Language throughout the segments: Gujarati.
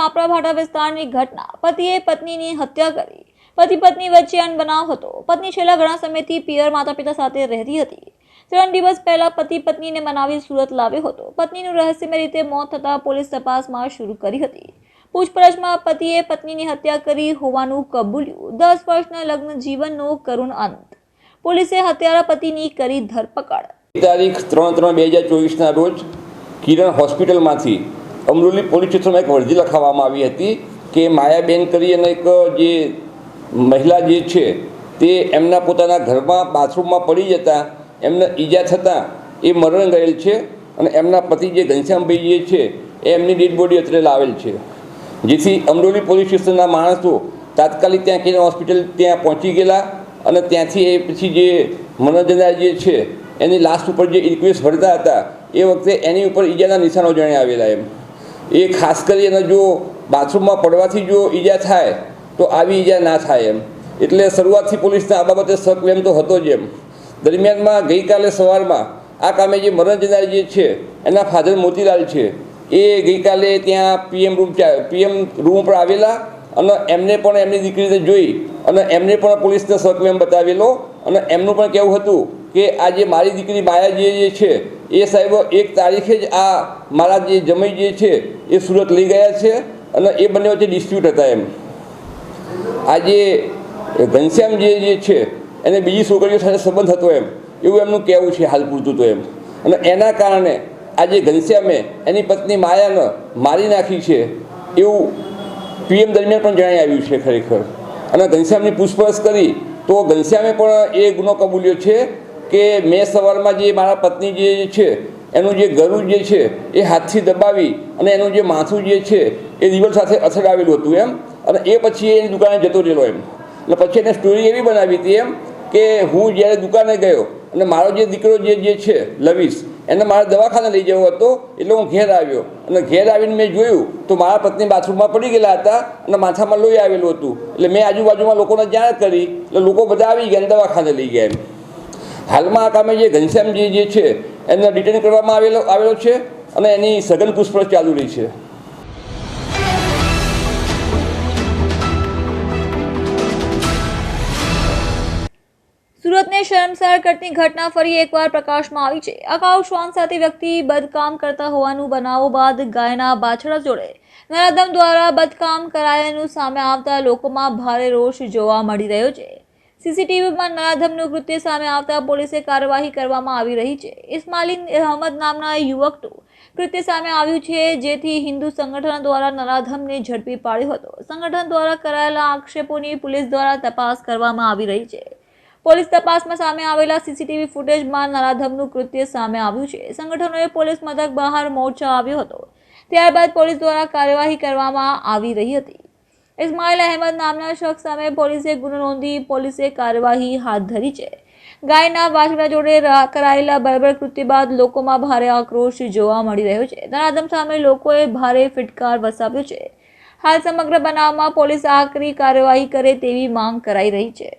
અમરોલી છાપરા ભાટા વિસ્તારની ઘટના. પતિએ પત્નીની હત્યા કરી. પતિ પત્ની વચ્ચે અનબનાવ હતો. પત્ની છેલ્લા ઘણા સમયથી પિયર માતા પિતા સાથે રહેતી હતી. ત્રણ દિવસ પહેલા પતિ પત્નીને મનાવી સુરત લાવ્યો હતો. પત્નીનું રહસ્યમય રીતે મોત થતાં પોલીસ તપાસમાં શરૂ કરી હતી. પૂછપરછમાં પતિએ પત્નીની હત્યા કરી હોવાનું કબૂલ્યું. દસ વર્ષના લગ્ન જીવનનો કરુણ અંત પોલીસે હત્યારા પતિની કરી ધરપકડ. તારીખ ત્રણ ત્રણ બે હજાર ચોવીસના રોજ કિરણ હોસ્પિટલમાંથી અમરોલી પોલીસ સ્ટેશનમાં એક અરજી લખાવવામાં આવી હતી કે માયાબેન કરી અને એક, જે મહિલા જે છે, તે એમના પોતાના ઘરમાં બાથરૂમમાં પડી જતા, એમને ઈજા થતાં એ મરણ ગયેલ છે અને એમના પતિ જે ઘનશ્યામભાઈ જે છે, એ એમની ડેડ બોડી અત્યારે લાવેલ છે. જેથી અમરોલી પોલીસ સ્ટેશનના માણસો તાત્કાલિક ત્યાં કિરણ હોસ્પિટલ ત્યાં પહોંચી ગયેલા અને ત્યાંથી એ પછી જે મનોજના જે છે, એની લાસ્ટ ઉપર જે રિક્વેસ્ટ ભરતા હતા, એ વખતે એની ઉપર ઈજાના નિશાનો જાણે આવેલા એમ. એ ખાસ કરી અને જો બાથરૂમમાં પડવાથી જો ઈજા થાય, તો આવી ઈજા ના થાય એમ. એટલે શરૂઆતથી પોલીસને આ બાબતે શક તો હતો જ એમ. દરમિયાનમાં ગઈકાલે સવારમાં આ કામે જે મરણ જનાર જે છે, એના ફાધર મોતીલાલ છે, એ ગઈકાલે ત્યાં પીએમ રૂમ પીએમ રૂમ ઉપર આવેલા અને એમને પણ એમની દીકરીને જોઈ અને એમને પણ પોલીસને શકવેમ બતાવેલો અને એમનું પણ કહેવું હતું કે આ જે મારી દીકરી માયા જે છે, એ સાહેબ એક તારીખે જ આ મારા જે જમાઈ જે છે, એ સુરત લઈ ગયા છે અને એ બંને વચ્ચે ડિસ્પ્યુટ હતા એમ. આ જે ઘનશ્યામ જે જે છે, એને બીજી છોકરીઓ સાથે સંબંધ હતો એમ. એવું એમનું કહેવું છે હાલ પૂરતું તો એમ. અને એના કારણે આજે ઘનશ્યામે એની પત્ની માયાને મારી નાખી છે, એવું પીએમ દરમિયાન પણ જણાઈ આવ્યું છે ખરેખર. અને ઘનશ્યામની પૂછપરછ કરી, તો ઘનશ્યામે પણ એ ગુનો કબૂલ્યો છે કે મેં સવારમાં જે મારા પત્ની જે છે, એનું જે ગરું જે છે, એ હાથથી દબાવી અને એનું જે માથું જે છે, એ દિવસ સાથે અથડાવેલું હતું એમ. અને એ પછી એની દુકાને જતો રહેલો એમ. એટલે પછી એને સ્ટોરી એવી બનાવી હતી એમ કે હું જ્યારે દુકાને ગયો અને મારો જે દીકરો જે જે છે લવીશ એને મારે દવાખાને લઈ જવો હતો, એટલે હું ઘેર આવ્યો. અને ઘેર આવીને મેં જોયું તો મારા પત્ની બાથરૂમમાં પડી ગયેલા હતા અને માથામાં લોહી આવેલું હતું. એટલે મેં આજુબાજુમાં લોકોને જાણ કરી, એટલે લોકો બધા આવી ગયા દવાખાને લઈ ગયા એમ. હાલમાં આ કામે જે ઘનશ્યામજી જે છે એને ડિટેન કરવામાં આવેલો આવેલો છે અને એની સઘન પૂછપરછ ચાલુ રહી છે. સુરતને શરમસાર કરતી ઘટના ફરી એકવાર પ્રકાશમાં આવી છે. અગાઉ શ્વાન સાથે વ્યક્તિ બદકામ કરતા હોવાનું બનાવો બાદ ગાયના બાછડા જોડે. નરાધમ દ્વારા બદકામ કરાયાનું સામે આવતા લોકોમાં ભારે રોષ જોવા મળી રહ્યો છે. સીસીટીવીમાં નરાધમનું કૃત્ય સામે આવતા પોલીસે કાર્યવાહી કરવામાં આવી રહી છે. ઇસ્માલિન અહમદ નામના યુવકનું કૃત્ય સામે આવ્યું છે, જેથી હિન્દુ સંગઠન દ્વારા નરાધમને ઝડપી પાડ્યો હતો. સંગઠન દ્વારા કરાયેલા આક્ષેપોની પોલીસ દ્વારા તપાસ કરવામાં આવી રહી છે. પોલીસ તપાસમાં સામે આવેલા સીસીટીવી ફૂટેજમાં નરાધમનું કૃત્ય સામે આવ્યું છે. સંગઠનોએ પોલીસ મથક બહાર મોરચો આવ્યો હતો. ત્યારબાદ પોલીસ દ્વારા કાર્યવાહી કરવામાં આવી રહી હતી. ઇસ્માઇલ અહેમદ નામના શખ્સ સામે પોલીસે ગુનો નોંધી પોલીસે કાર્યવાહી હાથ ધરી છે. ગાયના વાછડા જોડે કરાયેલા બર્બર કૃત્ય બાદ લોકોમાં ભારે આક્રોશ જોવા મળી રહ્યો છે. નરાધમ સામે લોકોએ ભારે ફિટકાર વસાવ્યો છે. હાલ સમગ્ર બનાવમાં પોલીસ આકરી કાર્યવાહી કરે તેવી માંગ કરાઈ રહી છે.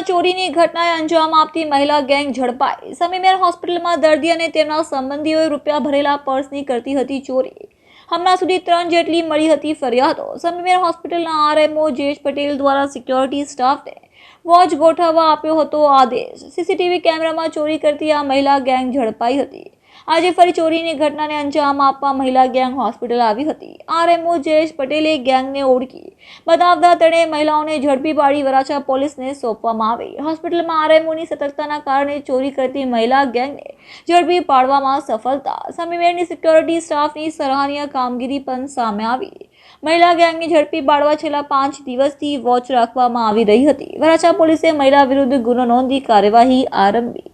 હોસ્પિટલમાં ચોરીની ઘટનાએ અંજામ આપતી મહિલા ગેંગ ઝડપાઈ. સમીમેર હોસ્પિટલમાં દર્દી અને તેમના સંબંધીઓએ રૂપિયા ભરેલા પર્સની કરતી હતી ચોરી. હમણાં સુધી ત્રણ જેટલી મળી હતી ફરિયાદો. સમીમેર હોસ્પિટલના આરએમઓ જયેશ પટેલ દ્વારા સિક્યોરિટી સ્ટાફને વોચ ગોઠવવા આપ્યો હતો આદેશ. સીસીટીવી કેમેરામાં ચોરી કરતી આ મહિલા ગેંગ ઝડપાઈ હતી. આજે ફરી ચોરીની ઘટનાને અંજામ આપવા મહિલા ગેંગ હોસ્પિટલ આવી હતી. આરએમઓ જયેશ પટેલે ગેંગને ઓળખી. બતાવતા તેણે મહિલાઓને ઝડપી પાડી વરાછા પોલીસને સોંપવામાં આવી. હોસ્પિટલમાં આરએમઓની સતર્કતાના કારણે ચોરી કરતી મહિલા ગેંગને ઝડપી પાડવામાં સફળતા. સમીમેરની સિક્યોરિટી સ્ટાફની સરાહનીય કામગીરી પણ સામે આવી. મહિલા ગેંગને ઝડપી પાડવા છેલ્લા પાંચ દિવસથી વોચ રાખવામાં આવી રહી હતી. વરાછા પોલીસે મહિલા વિરુદ્ધ ગુનો નોંધી કાર્યવાહી આરંભી.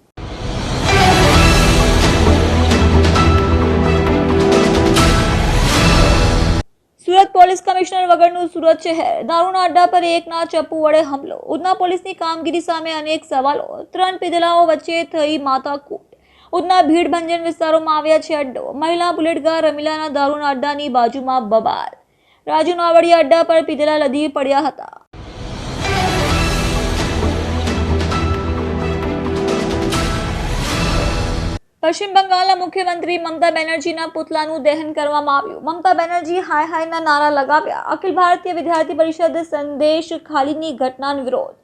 સુરત પોલીસ કમિશનર વગરનું સુરત શહેર. દારૂના અડ્ડા પર એકના ચપ્પુ વડે હુમલો. ઉધના પોલીસની કામગીરી સામે અનેક સવાલો. ત્રણ પીધેલાઓ વચ્ચે થઈ માતાકૂટ ઉધના ભીડભંજન વિસ્તારોમાં આવ્યા છે અડ્ડો. મહિલા બુલેટગાર રમીલાના દારૂના અડ્ડાની બાજુમાં બબાલ. રાજુ નાવડી અડ્ડા પર પીધેલા લદી પડ્યા હતા. પશ્ચિમ બંગાળના મુખ્યમંત્રી મમતા બેનર્જીના પુતલાનું દહન કરવામાં આવ્યું. મમતા બેનર્જી હાય હાયના નારા લગાવ્યા. અખિલ ભારતીય વિદ્યાર્થી પરિષદ સંદેશ ખાલીની ઘટનાનો વિરોધ.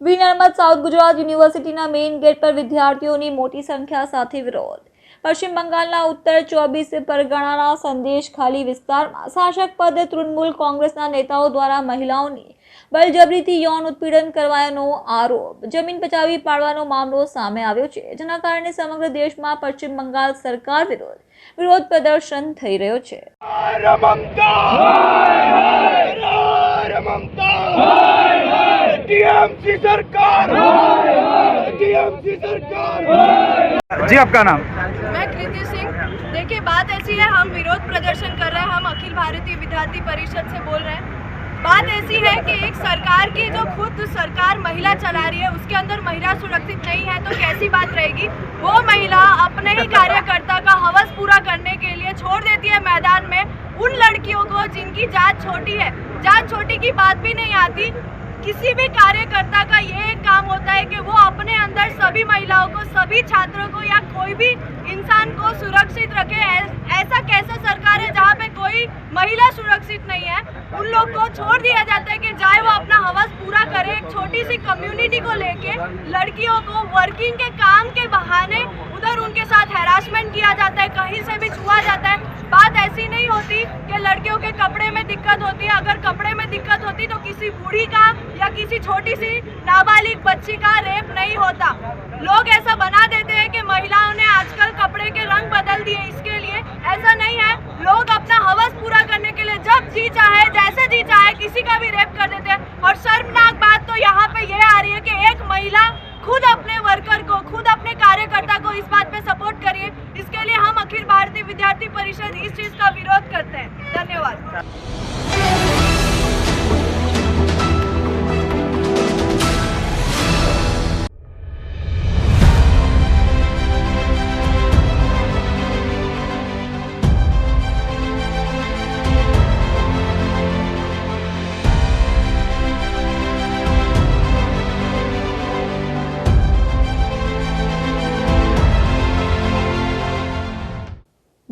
વિનર્મદ સાઉથ ગુજરાત યુનિવર્સિટીના મેઇન ગેટ પર વિદ્યાર્થીઓની મોટી સંખ્યા સાથે વિરોધ. પશ્ચિમ બંગાળના ઉત્તર ચોવીસ પરગણાના સંદેશ ખાલી વિસ્તારમાં શાસક પદ તૃણમૂલ કોંગ્રેસના નેતાઓ દ્વારા મહિલાઓની બળજબરીથી યૌન ઉત્પીડન કરવાનો આરોપ જમીન પચાવી પાડવાનો મામલો સામે આવ્યો છે જેના કારણે સમગ્ર દેશમાં પશ્ચિમ બંગાળ સરકાર વિરુદ્ધ વિરોધ પ્રદર્શન થઈ રહ્યો છે Ramamta! Ramamta! टीएमसी सरकार टीएमसी सरकार जी आपका नाम मैं कृति सिंह देखिए बात ऐसी है हम विरोध प्रदर्शन कर रहे हैं हम अखिल भारतीय विद्यार्थी परिषद से बोल रहे हैं बात ऐसी है कि एक सरकार की जो खुद सरकार महिला चला रही है, उसके अंदर महिला सुरक्षित नहीं है तो कैसी बात रहेगी? वो महिला अपने ही कार्यकर्ता का हवस पूरा करने के लिए छोड़ देती है मैदान में। उन लड़कियों को जिनकी जात छोटी है, जात छोटी की बात भी नहीं आती। किसी भी कार्यकर्ता का ये एक काम होता है कि वो अपने अंदर सभी महिलाओं को, सभी छात्रों को या कोई भी इंसान को सुरक्षित रखे। ऐसा कैसा सरकार है जहाँ पे कोई महिला सुरक्षित नहीं है? उन लोग को छोड़ दिया जाता है कि जाए वो अपना हवस पूरा करे। एक छोटी सी कम्युनिटी को लेके, लड़कियों को वर्किंग के काम के बहाने उधर उनके साथ हेरासमेंट किया जाता है, कहीं से भी छुआ जाता है। बात ऐसी नहीं होती कि लड़कियों के कपड़े में दिक्कत होती है। अगर कपड़े में दिक्कत होती तो किसी बूढ़ी का या किसी छोटी सी नाबालिग बच्ची का रेप नहीं होता। लोग ऐसा बना देते हैं कि महिलाओं ने आजकल कपड़े के रंग बदल दिए इसके लिए। ऐसा नहीं है। लोग अपना हवस पूरा करने के लिए जब जी चाहे, जैसे जी चाहे, किसी का भी रेप कर देते हैं। और शर्मनाक बात तो यहाँ पे ये आ रही है कि एक महिला खुद अपने वर्कर को, खुद अपने कार्यकर्ता को इस बात पे सपोर्ट करिए। इसके लिए हम अखिल भारतीय विद्यार्थी परिषद इस चीज़ का विरोध करते हैं। धन्यवाद।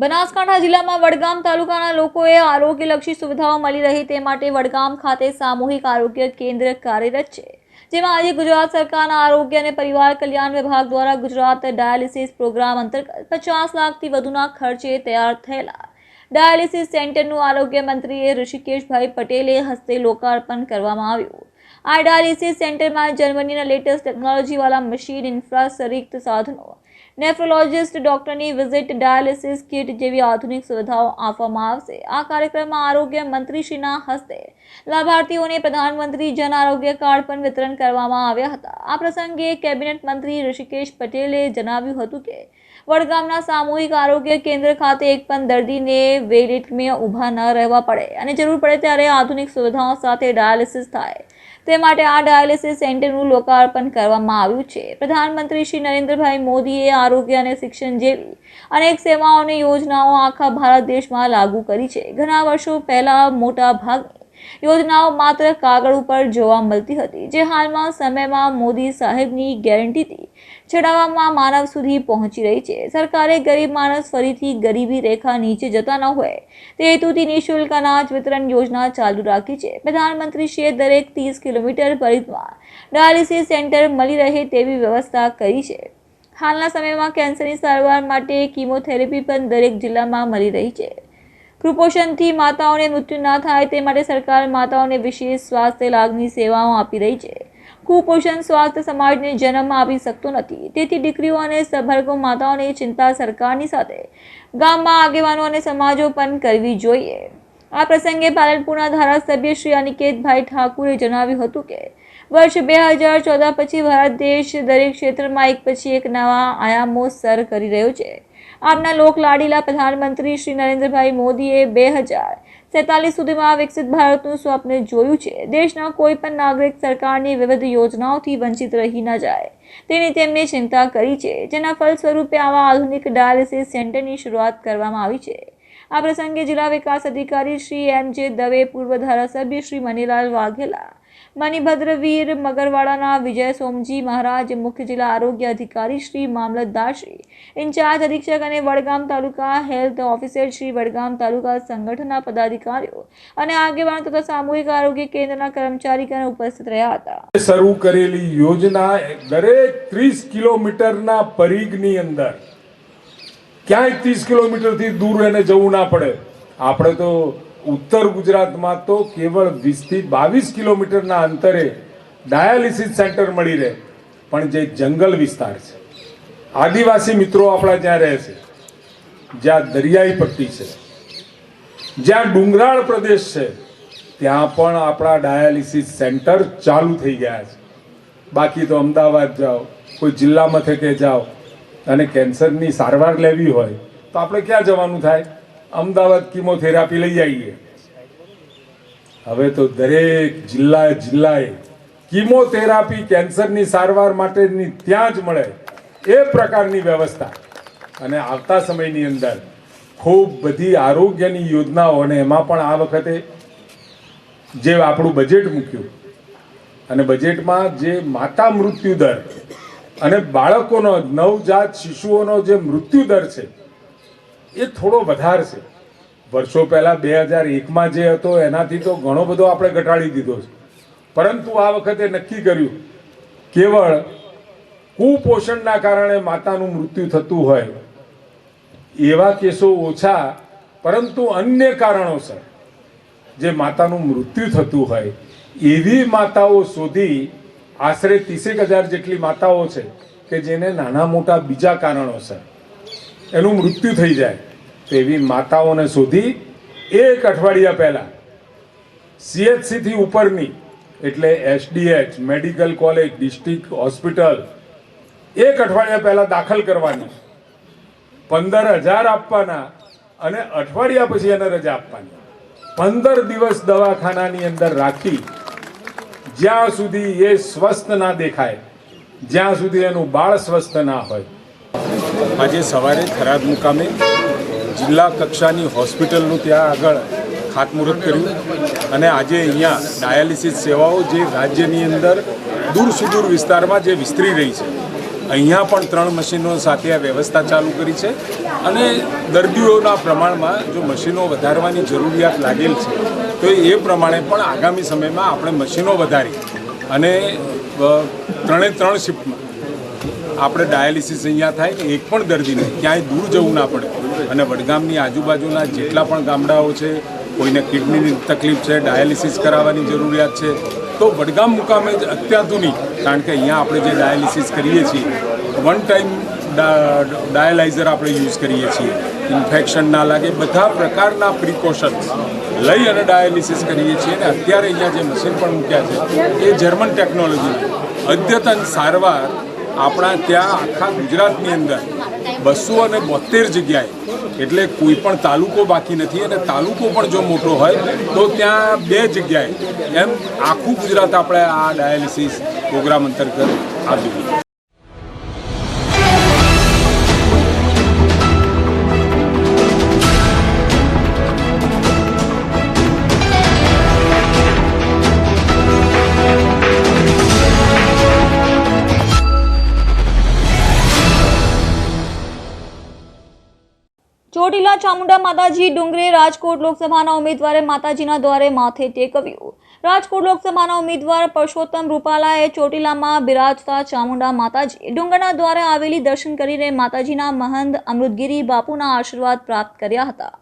બનાસકાંઠા જિલ્લામાં વડગામ તાલુકાના લોકોએ આરોગ્યલક્ષી સુવિધાઓ મળી રહે તે માટે વડગામ ખાતે સામૂહિક આરોગ્ય કેન્દ્ર કાર્યરત છે, જેમાં આજે ગુજરાત સરકારના આરોગ્ય અને પરિવાર કલ્યાણ વિભાગ દ્વારા ગુજરાત ડાયાલિસિસ પ્રોગ્રામ અંતર્ગત પચાસ લાખથી વધુના ખર્ચે તૈયાર થયેલા ડાયાલિસિસ સેન્ટરનું આરોગ્ય મંત્રીએ ઋષિકેશભાઈ પટેલે હસ્તે લોકાર્પણ કરવામાં આવ્યું. આ ડાયાલિસિસ સેન્ટરમાં જર્મનીના લેટેસ્ટ ટેકનોલોજીવાળા મશીન ઇન્ફ્રાસરિક્ત સાધનો નેફ્રોલોજિસ્ટ ડોક્ટરની વિઝિટ ડાયાલિસિસ કિટ જેવી આધુનિક સુવિધાઓ આપવામાં આવશે. આ કાર્યક્રમમાં આરોગ્ય મંત્રીશ્રીના હસ્તે લાભાર્થીઓને પ્રધાનમંત્રી જન આરોગ્ય કાર્ડ પણ વિતરણ કરવામાં આવ્યા હતા. આ પ્રસંગે કેબિનેટ મંત્રી ઋષિકેશ પટેલે જણાવ્યું હતું કે, વડગામના સામૂહિક આરોગ્ય કેન્દ્ર ખાતે એક પણ દર્દીને વેઇટિંગમાં ઊભા ન રહેવા પડે અને જરૂર પડે ત્યારે આધુનિક સુવિધાઓ સાથે ડાયાલિસિસ થાય. તે માટે આ ડાયાલિસિસ સેન્ટરનું લોકાર્પણ કરવામાં આવ્યું છે. પ્રધાનમંત્રી શ્રી નરેન્દ્રભાઈ મોદીએ આરોગ્ય અને શિક્ષણ જેવી અનેક સેવાઓની યોજનાઓ આખા ભારત દેશમાં લાગુ કરી છે. ઘણા વર્ષો પહેલા મોટા ભાગની યોજનાઓ માત્ર કાગળ ઉપર જોવા મળતી હતી. જે હાલમાં સમયમાં મોદી સાહેબની ગેરંટીથી ચડાવવામાં માનવ સુધી પહોંચી રહી છે. સરકારે ગરીબ માણસ ફરીથી ગરીબી રેખા નીચે જતા ન હોય. તે હેતુથી નિઃશુલ્ક અનાજ વિતરણ યોજના ચાલુ રાખી છે. પ્રધાનમંત્રીશ્રીએ દરેક ત્રીસ કિલોમીટર પરિધમાં ડાયાલિસિસ સેન્ટર મળી રહે તેવી વ્યવસ્થા કરી છે. હાલના સમયમાં કેન્સરની સારવાર માટે કીમોથેરેપી પણ દરેક જિલ્લામાં મળી રહી છે. કુપોષણથી માતાઓને મૃત્યુ ના થાય તે માટે સરકાર માતાઓને વિશેષ સ્વાસ્થ્ય લાગની સેવાઓ આપી રહી છે. કુપોષણ સ્વાસ્થ્ય સમાજને જન્મ આપી શકતો નથી. તેથી દીકરીઓ અને સભર્ગો માતાઓની ચિંતા સરકારની સાથે ગામમાં આગેવાનો અને સમાજો પણ કરવી જોઈએ. આ પ્રસંગે પાલનપુરના ધારાસભ્ય શ્રી અનિકેતભાઈ ઠાકુરે જણાવ્યું હતું કે, વર્ષ બે હજાર ચૌદ પછી ભારત દેશ દરેક ક્ષેત્રમાં એક પછી એક નવા આયામો સર કરી રહ્યો છે. આપના લોકલાડીલા પ્રધાનમંત્રી શ્રી નરેન્દ્રભાઈ મોદીએ બે હજાર સેતાલીસ સુધીમાં વિકસિત ભારતનું સ્વપ્ન જોયું છે. દેશના કોઈ પણ નાગરિક સરકારની વિવિધ યોજનાઓથી વંચિત રહી ન જાય. તેની તેમણે ચિંતા કરી છે. જેના ફલસ્વરૂપે આવા આધુનિક ડાયાલિસિસ સેન્ટરની શરૂઆત કરવામાં આવી છે. આ પ્રસંગે જિલ્લા વિકાસ અધિકારી શ્રી એમ જે દવે, પૂર્વ ધારાસભ્ય શ્રી મનીલાલ વાઘેલા મણિભદ્રવીર મગરવાડાના વિજય સોમજી મહારાજ, મુખ્ય જિલ્લા આરોગ્ય અધિકારી શ્રી મામલતદાર શ્રી ઇન્ચાર્જ અધિક્ષક અને વડગામ તાલુકા હેલ્થ ઓફિસર શ્રી વડગામ તાલુકા સંગઠનના પદાધિકારીઓ અને આગેવાનો તથા સામૂહિક આરોગ્ય કેન્દ્રના કર્મચારીગણ ઉપસ્થિત રહ્યા હતા. શરૂ કરેલી યોજના દરેક ત્રીસ કિલોમીટરના પરિઘની અંદર. ક્યાંય ત્રીસ કિલોમીટરથી દૂર એને જવું ના પડે. આપણે તો ઉત્તર ગુજરાતમાં તો કેવળ વીસથી બાવીસ કિલોમીટરના અંતરે ડાયાલિસિસ સેન્ટર મળી રહે, પણ જે જંગલ વિસ્તાર છે. આદિવાસી મિત્રો આપણા જ્યાં રહે છે, જ્યાં દરિયાઈ પટ્ટી છે, જ્યાં ડુંગરાળ પ્રદેશ છે, ત્યાં પણ આપણા ડાયાલિસિસ સેન્ટર ચાલુ થઈ ગયા છે. બાકી તો અમદાવાદ જાઓ, કોઈ જિલ્લા મથકે જાઓ અને કેન્સરની સારવાર લેવી હોય તો આપણે ક્યાં જવાનું થાય? અમદાવાદ કિમોથેરાપી લઈ આવીએ. હવે તો દરેક જિલ્લાએ જિલ્લાએ કિમોથેરાપી કેન્સરની સારવાર માટેની ત્યાં જ મળે એ પ્રકારની વ્યવસ્થા. અને આવતા સમયની અંદર ખૂબ બધી આરોગ્યની યોજનાઓ અને એમાં પણ આ વખતે જે આપણું બજેટ મૂક્યું અને બજેટમાં જે માતા મૃત્યુ દર અને બાળકોનો નવજાત શિશુઓનો જે મૃત્યુ દર છે એ થોડો વધારે છે. વર્ષો પહેલાં બે હજાર એકમાં જે હતો, એનાથી તો ઘણો બધો આપણે ઘટાડી દીધો છે. પરંતુ આ વખતે નક્કી કર્યું, કેવળ કુપોષણના કારણે માતાનું મૃત્યુ થતું હોય, એવા કેસો ઓછા, પરંતુ અન્ય કારણોસર જે માતાનું મૃત્યુ થતું હોય, એવી માતાઓ શોધી આશરે ત્રીસેક હજાર જેટલી માતાઓ છે કે જેને નાના મોટા બીજા કારણોસર એનું મૃત્યુ થઈ જાય. તો એવી માતાઓને શોધી એક અઠવાડિયા પહેલાં સીએચસીથી ઉપરની, એટલે SDH medical college, district hospital, એક અઠવાડિયા પહેલાં દાખલ કરવાની. પંદર હજાર આપવાના અને અઠવાડિયા પછી એને રજા આપવાની. પંદર દિવસ દવાખાનાની અંદર રાખી, જ્યાં સુધી એ સ્વસ્થ ના દેખાય, જ્યાં સુધી એનું બાળ સ્વસ્થ ના હોય. આજે સવારે થરાદ મુકામે જિલ્લા કક્ષાની હોસ્પિટલનું ત્યાં આગળ ખાતમુહૂર્ત કર્યું અને આજે અહીંયા ડાયાલિસિસ સેવાઓ જે રાજ્યની અંદર દૂર સુદૂર વિસ્તારમાં જે વિસ્તરી રહી છે, અહીંયા પણ ત્રણ મશીનો સાથે આ વ્યવસ્થા ચાલુ કરી છે અને દર્દીઓના પ્રમાણમાં જો મશીનો વધારવાની જરૂરિયાત લાગેલ છે, તો એ પ્રમાણે પણ આગામી સમયમાં આપણે મશીનો વધારી અને ત્રણે ત્રણ શિફ્ટમાં આપણે ડાયાલિસિસ અહીંયા થાય, એક પણ દર્દીને ક્યાંય દૂર જવું ના પડે. અને વડગામની આજુબાજુના જેટલા પણ ગામડાઓ છે, કોઈને કિડનીની તકલીફ છે, ડાયાલિસિસ કરાવવાની જરૂરિયાત છે, તો વડગામ મુકામે જ અત્યાધુનિક, કારણ કે અહીંયા આપણે જે ડાયાલિસિસ કરીએ છીએ વન ટાઈમ ડાયાલાઇઝર આપણે યુઝ કરીએ છીએ. ઇન્ફેક્શન ના લાગે, બધા પ્રકારના પ્રિકોશન્સ લઈ અને ડાયાલિસિસ કરીએ છીએ. અને અત્યારે અહીંયા જે મશીન પણ મૂક્યા છે, એ જર્મન ટેકનોલોજી અદ્યતન સારવાર આપણા ત્યાં આખા ગુજરાતની અંદર બસો અને બોતેર જગ્યાએ, એટલે કોઈ પણ તાલુકો બાકી નથી અને તાલુકો પણ જો મોટો હોય, તો ત્યાં બે જગ્યાએ એમ આખું ગુજરાત આપણે આ ડાયાલિસિસ પ્રોગ્રામ અંતર્ગત આવ્યું ચામુંડા માતાજી ડુંગરે રાજકોટ લોકસભાના ઉમેદવારે માતાજીના દ્વારે માથે ટેકવ્યું. રાજકોટ લોકસભાના ઉમેદવાર પરસોત્તમ રૂપાલાએ ચોટીલામાં બિરાજતા ચામુંડા માતાજી ડુંગરના દ્વારે આવેલી દર્શન કરીને માતાજીના મહંત અમૃતગીરી બાપુના આશીર્વાદ પ્રાપ્ત કર્યા હતા.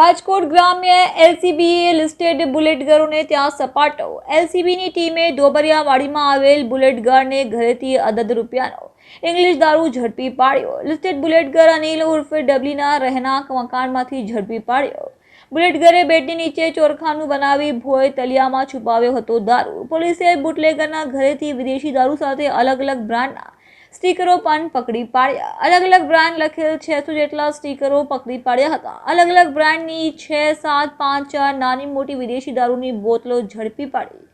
રાજકોટ ગ્રામ્ય એલસીબીએ લિસ્ટેડ બુલેટગરોને ત્યાં સપાટો. એલસીબીની ટીમે ડોબરિયાવાડીમાં આવેલ બુલેટગરને ઘરેથી અદદ રૂપિયાનો ઇંગ્લિશ દારૂ ઝડપી પાડ્યો. લિસ્ટેડ બુલેટગર અનિલ ઉર્ફે ડબલીના રહેણાંક મકાનમાંથી ઝડપી પાડ્યો. બુલેટગરે બેડની નીચે ચોરખાનું બનાવી ભોય તલિયામાં છુપાવ્યો હતો દારૂ. પોલીસે બુટલેગરના ઘરેથી વિદેશી દારૂ સાથે અલગ અલગ બ્રાન્ડના સ્ટીકરો પણ પકડી પાડ્યા. અલગ અલગ બ્રાન્ડ લખેલ છસો જેટલા સ્ટીકરો પકડી પાડ્યા હતા. અલગ અલગ બ્રાન્ડની છે, સાત, પાંચ, ચાર નાની મોટી વિદેશી દારૂની બોતલો ઝડપી પાડી.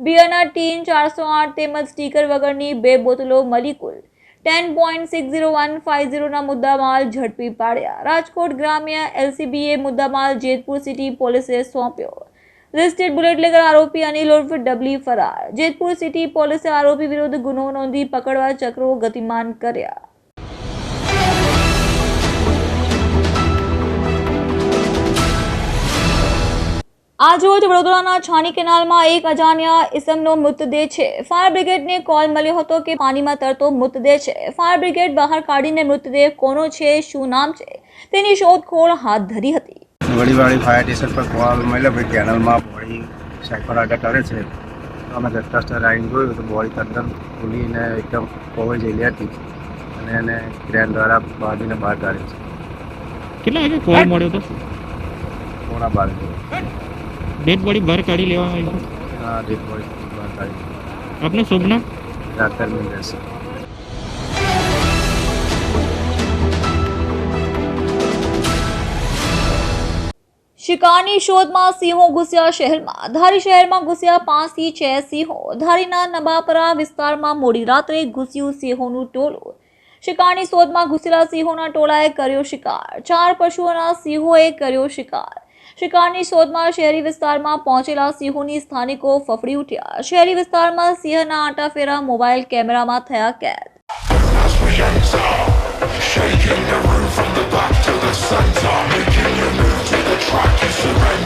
બિયરના ટીન, ચારસો આઠ તેમજ સ્ટીકર વગરની બે બોતલો મળી કુલ ten point six zero one five ઝીરોના મુદ્દામાલ ઝડપી પાડ્યા. રાજકોટ ગ્રામ્ય એલસીબીએ મુદ્દામાલ જેતપુર સિટી પોલીસે સોંપ્યો. લિસ્ટેડ બુલેટલેગર આરોપી અનિલ ઉર્ફ ડબલી ફરાર જેતપુર સિટી પોલીસે આરોપી વિરુદ્ધ ગુનો નોંધી પકડવા ચક્રો ગતિમાન કર્યા આજરોજ વડોદરાના છાણી કેનાલમાં એક અજાણ્યા ઇસમનો મૃતદેહ છે. ફાયર બ્રિગેડને કોલ મળ્યો હતો કે પાણીમાં તરતો મૃતદેહ છે. ફાયર બ્રિગેડ બહાર કાઢીને મૃતદેહ કોનો છે, શું નામ છે, તેની શોધખોળ હાથ ધરી હતી. વડીવાળી ફાયર સ્ટેશન પર કોલ મળ્યો ભાઈ કેનલમાં બોડી સાયકલ આગળ કરે છે. તો અમે દસતા સ્ટાર આવીને જોયું તો બોડી તદ્દન ખુલીને એકદમ કોવર જેલી હતી. અને એને ક્રેન દ્વારા બાંધીને બહાર કાઢી છે. કેટલા વાગે કોલ મળ્યો હતો પોણા બાર ડેડ બોડી બહાર કાઢી લેવામાં આવી હા ડેડ બોડી બહાર કાઢી આપનું શુભ નામ? ડાક્ટર મિલ શિકારની શોધમાં સિંહો ઘૂસ્યા શહેરમાં. ધારી શહેરમાં ઘૂસ્યા પાંચથી છ સિંહો. ધારીના નબાપરા વિસ્તારમાં મોડી રાત્રે ઘૂસ્યું સિંહોનું ટોળું. શિકારની શોધમાં ઘૂસેલા સિંહોના ટોળાએ કર્યો શિકાર. ચાર પશુઓના સિંહોએ કર્યો શિકાર. શિકારની શોધમાં શહેરી વિસ્તારમાં પહોંચેલા સિંહોની સ્થાનિકો ફફડી ઉઠ્યા. શહેરી વિસ્તારમાં સિંહના આંટાફેરા મોબાઈલ કેમેરામાં થયા કેદ. rockets and